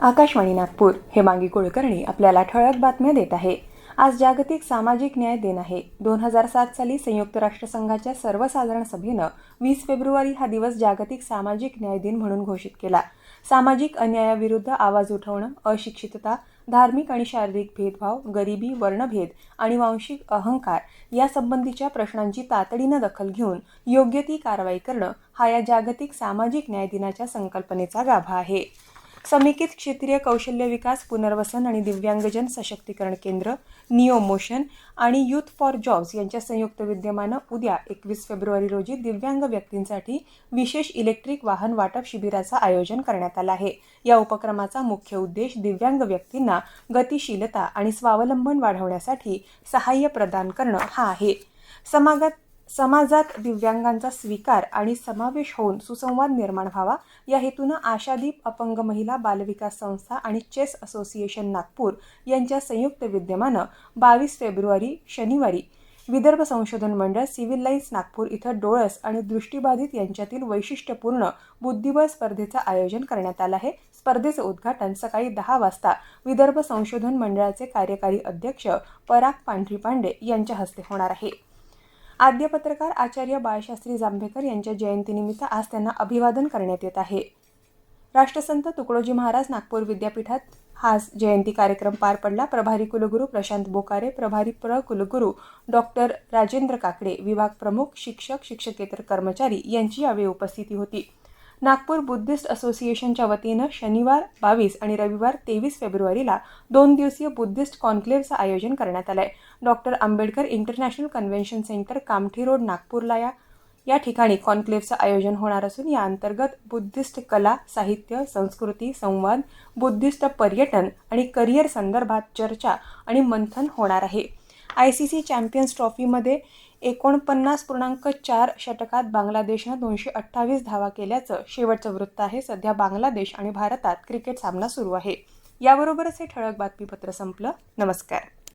आकाशवाणी नागपूर हे मांगी कुलकर्णी आपल्याला ठळक बातम्या देत आहे. आज जागतिक सामाजिक न्याय दिन आहे. दोन हजार सात साली संयुक्त राष्ट्रसंघाच्या सर्वसाधारण सभेनं वीस फेब्रुवारी हा दिवस जागतिक सामाजिक न्याय दिन म्हणून घोषित केला. सामाजिक अन्यायाविरुद्ध आवाज उठवणं अशिक्षितता धार्मिक आणि शारीरिक भेदभाव गरिबी वर्णभेद आणि वांशिक अहंकार यासंबंधीच्या प्रश्नांची तातडीनं दखल घेऊन योग्य ती कारवाई करणं हा या जागतिक सामाजिक न्याय दिनाच्या संकल्पनेचा गाभा आहे. समेकित क्षेत्रीय कौशल्य विकास पुनर्वसन आणि दिव्यांगजन सशक्तीकरण केंद्र निओ मोशन आणि युथ फॉर जॉब्स यांच्या संयुक्त विद्यमानं उद्या एकवीस फेब्रुवारी रोजी दिव्यांग व्यक्तींसाठी विशेष इलेक्ट्रिक वाहन वाटप शिबिराचं आयोजन करण्यात आलं आहे. या उपक्रमाचा मुख्य उद्देश दिव्यांग व्यक्तींना गतिशीलता आणि स्वावलंबन वाढवण्यासाठी सहाय्य प्रदान करणं हा आहे. समाजात समाजात दिव्यांगांचा स्वीकार आणि समावेश होऊन सुसंवाद निर्माण व्हावा. या हेतूनं आशादीप अपंग महिला बालविकास संस्था आणि चेस असोसिएशन नागपूर यांच्या संयुक्त विद्यमानं बावीस फेब्रुवारी शनिवारी विदर्भ संशोधन मंडळ सिव्हिल लाईन्स नागपूर इथं डोळस आणि दृष्टीबाधित यांच्यातील वैशिष्ट्यपूर्ण बुद्धिबळ स्पर्धेचं आयोजन करण्यात आलं आहे. स्पर्धेचं उद्घाटन सकाळी दहा वाजता विदर्भ संशोधन मंडळाचे कार्यकारी अध्यक्ष पराग पांढरी पांडे यांच्या हस्ते होणार आहे. आद्य पत्रकार आचार्य बाळशास्त्री जांभेकर यांच्या जयंतीनिमित्त आज त्यांना अभिवादन करण्यात येत आहे. राष्ट्रसंत तुकडोजी महाराज नागपूर विद्यापीठात आज जयंती कार्यक्रम पार पडला. प्रभारी कुलगुरू प्रशांत बोकारे प्रभारी प्र कुलगुरू डॉक्टर राजेंद्र काकडे विभाग प्रमुख शिक्षक शिक्षकेतर कर्मचारी यांची यावेळी उपस्थिती होती. नागपूर बुद्धिस्ट असोसिएशनच्या वतीनं शनिवार बावीस आणि रविवार तेवीस फेब्रुवारीला दोन दिवसीय बुद्धिस्ट कॉन्क्लेव्हचं आयोजन करण्यात आलं आहे doctor Ambedkar international convention centre Kamthi road नागपूरला या या ठिकाणी कॉन्क्लेव्हचं आयोजन होणार असून या अंतर्गत बुद्धिस्ट कला साहित्य संस्कृती संवाद बुद्धिस्ट पर्यटन आणि करिअर संदर्भात चर्चा आणि मंथन होणार आहे. आय सी सी चॅम्पियन्स ट्रॉफीमध्ये एकोणपन्नास पूर्णांक चार षटकात बांगलादेशनं दोनशे अठ्ठावीस धावा केल्याचं शेवटचं वृत्त आहे. सध्या बांगलादेश आणि भारतात क्रिकेट सामना सुरू आहे. याबरोबरच हे ठळक बातमीपत्र संपलं. नमस्कार.